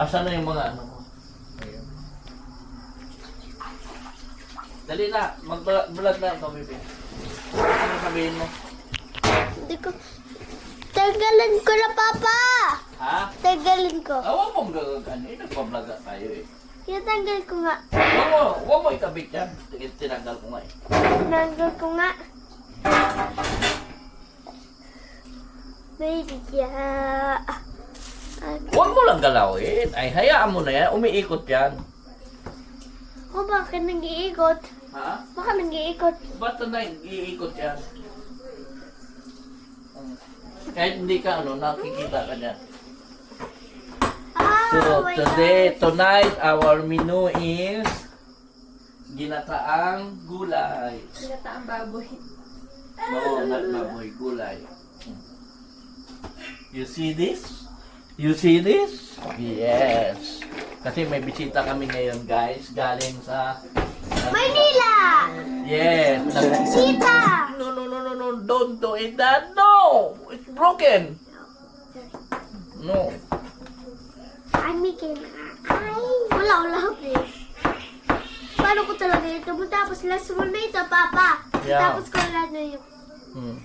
Asan na yung mga ano mo? Ayun. Dali na, mag-vlog na ikaw, Bibi. Ano sabihin mo? Hindi ko... Tanggalin ko na, Papa! Ha? Tanggalin ko. Awa mong gagagan eh. Nagpa-vlog na tayo eh. Tinatanggal ko nga. Huwag mo, huwag mo ikabit yan. Tinanggal ko nga eh. Tinanggal ko nga. Baby, yeah. Lang galawin. Ay, hayaan mo na yan. Umiikot yan. Oh, bakit nag-iikot? Ha? Bakit nag-iikot? Ba't na nag-iikot yan? Kahit hindi ka ano, nakikita ka niya. Ah, So, oh today, God. tonight, our menu is ginataang gulay. Pinataang baboy. No, not baboy, gulay. You see this? You see this? Yes. Kasi may bisita kami ngayon, guys. Galing sa... Manila! Yes. nag- Sita! No, no, no, no, no. Don't do it that. No! It's broken. No. I'm making... Ay, wala, wala, please. Paano ko talaga ito? Tapos last one na ito, Papa. Yeah. Tapos ko na na yung... Hmm.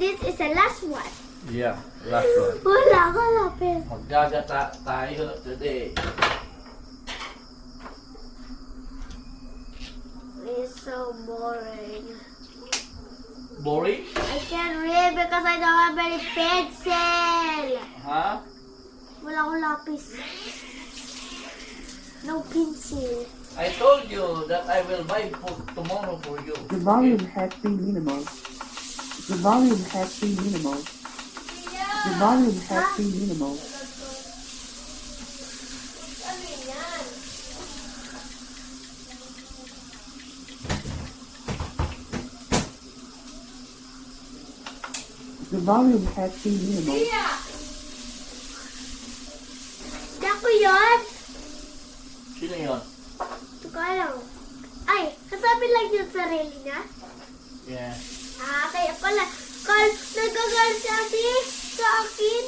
This is the last one. Yeah, last one. Wala, wala, please. Maggagata tayo today. It's so boring. Boring? I can't read because I don't have any pencil. Ha? Wala akong lapis. No pencil. I told you that I will buy for tomorrow for you. The volume has been minimal. The volume has been minimal. The volume has been minimal. The volume has been minimal. Ako yun. Sino yun? Ito ko alam. Ay, kasabi lang yung sarili niya. Yeah. Ah, kaya pala. Kal, nagagalit si ate sa akin.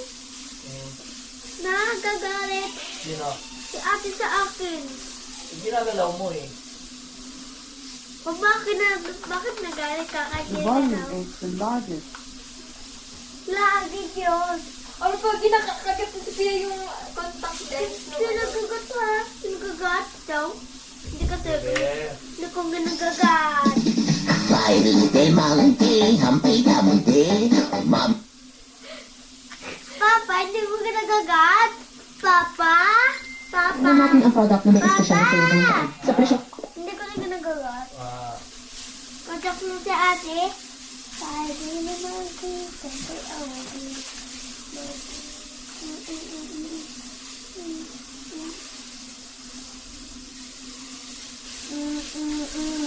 Hmm. Nagagalit Sino? si ate sa akin. Ginagalaw mo eh. O bakit, na, bakit nagalit ka kay The volume is the largest. Lagi yun. Ano pa, ginakagat ko siya yung contact lens. Sinagagat ha? Sinagagat daw? Hindi ka sabi. Hindi ko ginagagat. Pairite mangti, hampay kamunti, mam Papa, hindi mo ginagagat? Papa? Papa? Ano natin ang product na may espesyal na sa ibang Sa presyo Hindi ko na ginagagat. Ah, Contact mo si ate. Pwede naman kita kay ate. No!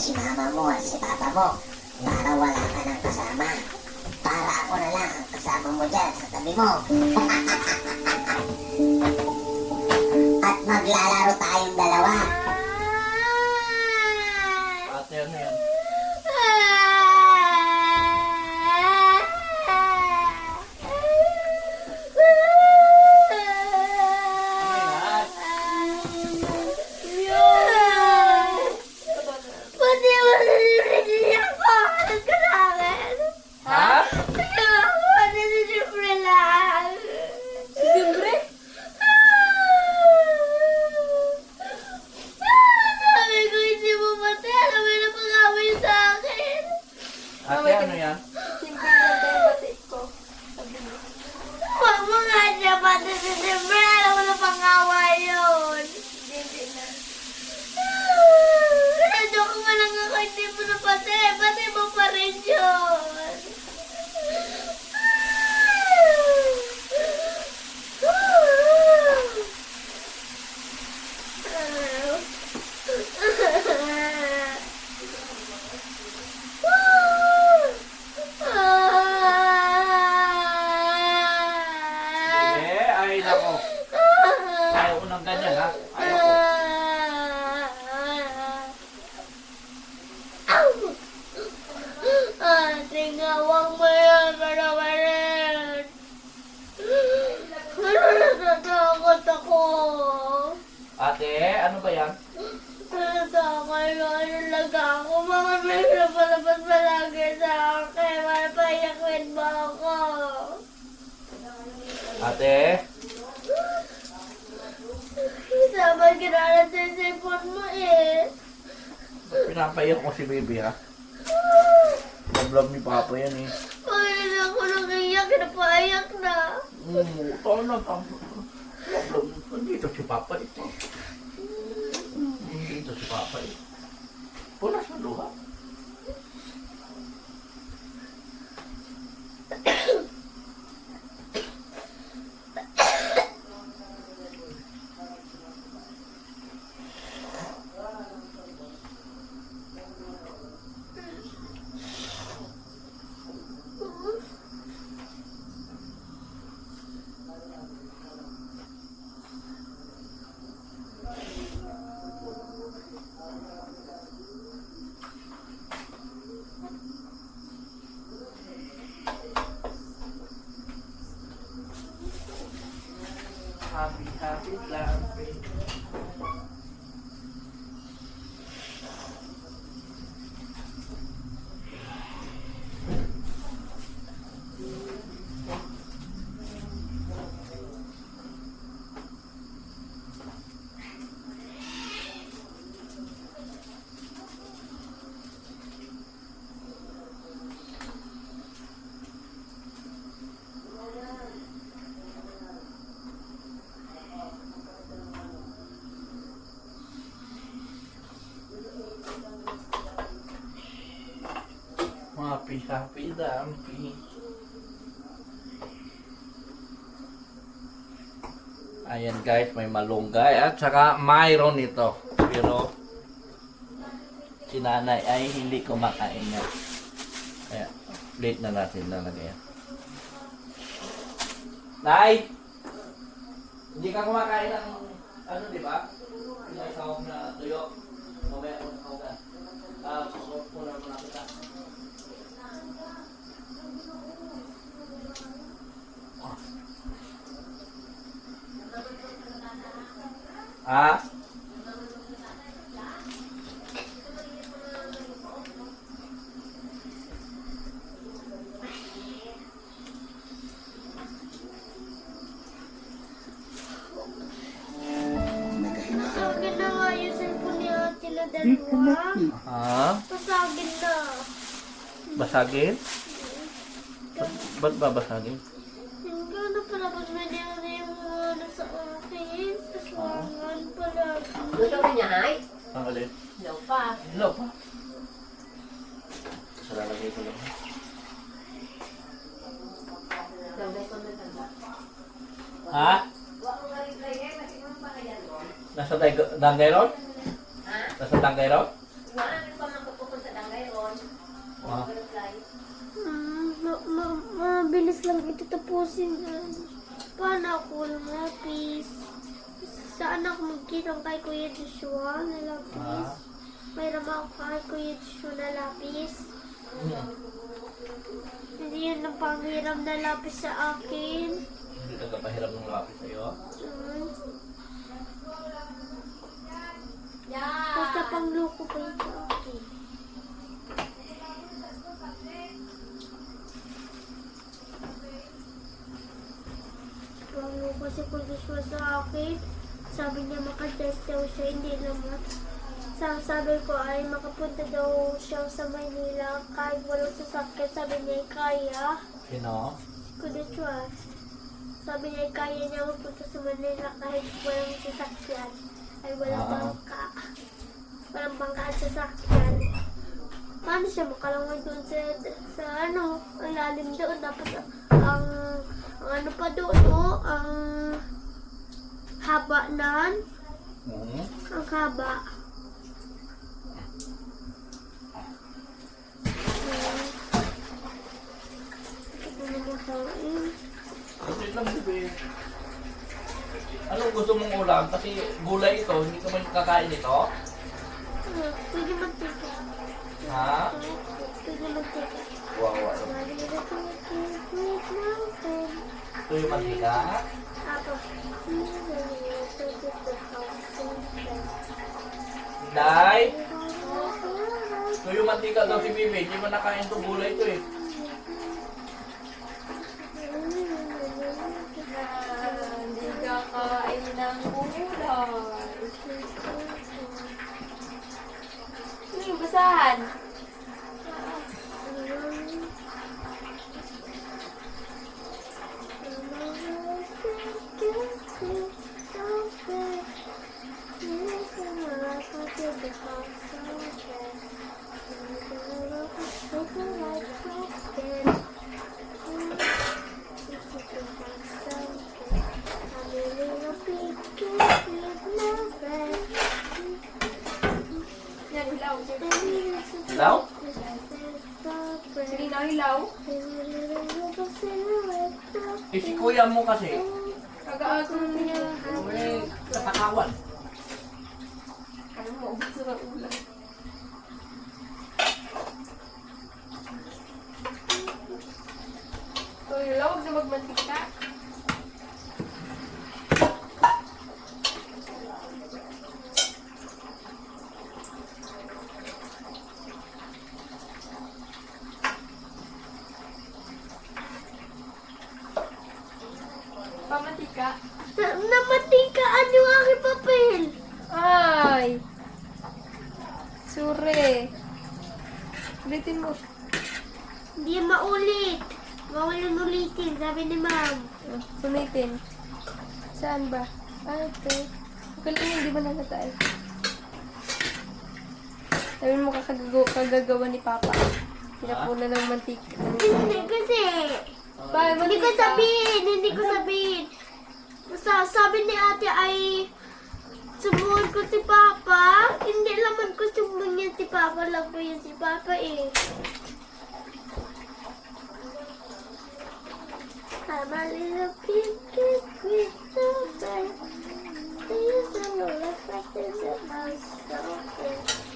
Si mama mo at si papa mo para wala ka ng kasama. Para ako na lang ang kasama mo dyan sa tabi mo. at maglalaro tayong dalawa. Ginawang mo yan, manawarin. Natatakot ako. Ate, ano ba yan? Natatakot ano yun. Nalaga ako. Mga may napalabas palagi sa akin. Mapayakin mo ako. Ate? Sama ginalasin sa ipon mo eh. Pinapayak ko si baby ha? Love ni Papa yan eh. Ay, ako nang iyak. Napayak na. Mm, tao na. Love, nandito si Papa ito. Nandito si Papa ito. Punas na luha. Ayan guys, may malunggay at saka mayroon ito. Pero si nanay ay hindi kumakain niya. Kaya plate na natin lalagay. Nay! Hindi ka kumakain ng ano, di ba? Yung isawag na tuyo. Mamaya mo na ka. Ah, kukunan mo na kita. Ah? Pasagin na nga yung cellphone ni ate na dalawa. Disconnected. Ah? Pasagin na. Basagin? Ba't, ba't ba basagin? Alin? No pa. Hello pa. Sa lalagay ko lang. Ha? Nasa Dangay Road? Ha? Nasa Dangay Road? Wala na pa magpupunta sa Dangay ron. Ah. Hmm, ma- ma- mabilis lang ito tapusin. Paano ako peace? Saan ako magkita kay Kuya Joshua na lapis? Ah. Mayroon ako kay Kuya Joshua na lapis. Hmm. Hindi yun ang panghiram na lapis sa akin. Hindi ka kapahiram ng lapis sa'yo? Hmm. Basta pangloko pa yun sa akin. Pangloko si Kuya Joshua sa akin. Sabi niya makatest daw siya, hindi naman. Sa sabi ko ay makapunta daw siya sa Maynila kahit walang sasakyan. Sabi niya ay kaya. Sino? Joshua. Sabi niya ay kaya niya magpunta sa Manila kahit walang sasakyan. Ay walang Ah. bangka. Walang bangka at sasakyan. Paano siya makalangoy doon sa, sa ano, ang lalim doon. Tapos ang, ang ano pa doon, oh, ang haba nan. Hmm. Ang haba. Kasi lang gusto mong ulam? Kasi gulay ito, hindi ka man kakain ito. Pwede mantika. Ha? Pwede mantika. Wow, wow. Yung mantika. Ako. Day? So yung mantika daw si Bibi, hindi mo nakain to gulay ito eh. Hindi ka kain ng gulay. Ano yung basahan? Hilaw? Sige na, hilaw. Eh si kuya mo kasi, Kagaagong niya. may katakawan. Ano mo, ubos na ulan. So, hilaw, huwag na magmantika. Pamatika. Namatingkaan yung aking papel. Ay! Sure. Ulitin mo. Hindi maulit. Bawal yung ulitin, sabi ni ma'am. Ah, Ulitin. Saan ba? Ah, ito. Galing hindi ba natatay? Sabi mo kakagawa, kagagawa ni Papa. Pinapunan ng mantika. Hindi kasi. Ba, Hindi ko sabihin, hindi ko sabihin. Basta sabi ni ate ay subuhan ko si Papa. Hindi laman ko subuhan niya si Papa. Lang po yun si Papa eh. I'm a little pink with the bed. These are the reflections of my soul. Thank you.